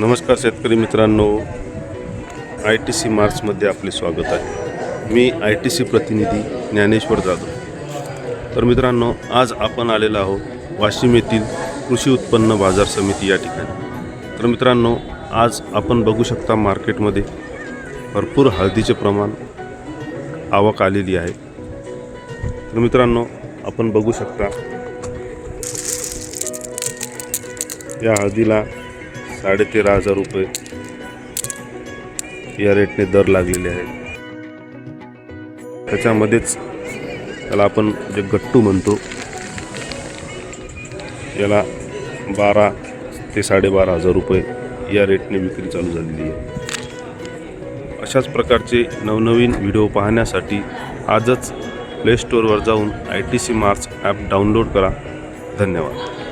नमस्कार शेतकरी मित्रांनो. आय टी सी मार्चमध्ये आपले स्वागत आहे. मी आय टी सी प्रतिनिधी ज्ञानेश्वर जाधव. तर मित्रांनो आज आपण आलेलो आहोत वाशिम येथील कृषी उत्पन्न बाजार समिती या ठिकाणी. तर मित्रांनो आज आपण बघू शकता मार्केटमध्ये भरपूर हळदीचे प्रमाण आवक आलेली आहे. तर मित्रांनो आपण बघू शकता या हळदीला साडेतेरा हजार रुपये. या रेटने दर लागलेले आहेत. त्याच्यामध्येच त्याला आपण जे गट्टू म्हणतो याला बारा ते साडेबारा हजार रुपये या रेटने विक्री चालू झालेली आहे. अशाच प्रकारचे नवनवीन व्हिडिओ पाहण्यासाठी आजच प्ले स्टोअरवर जाऊन I T C March app download करा. धन्यवाद.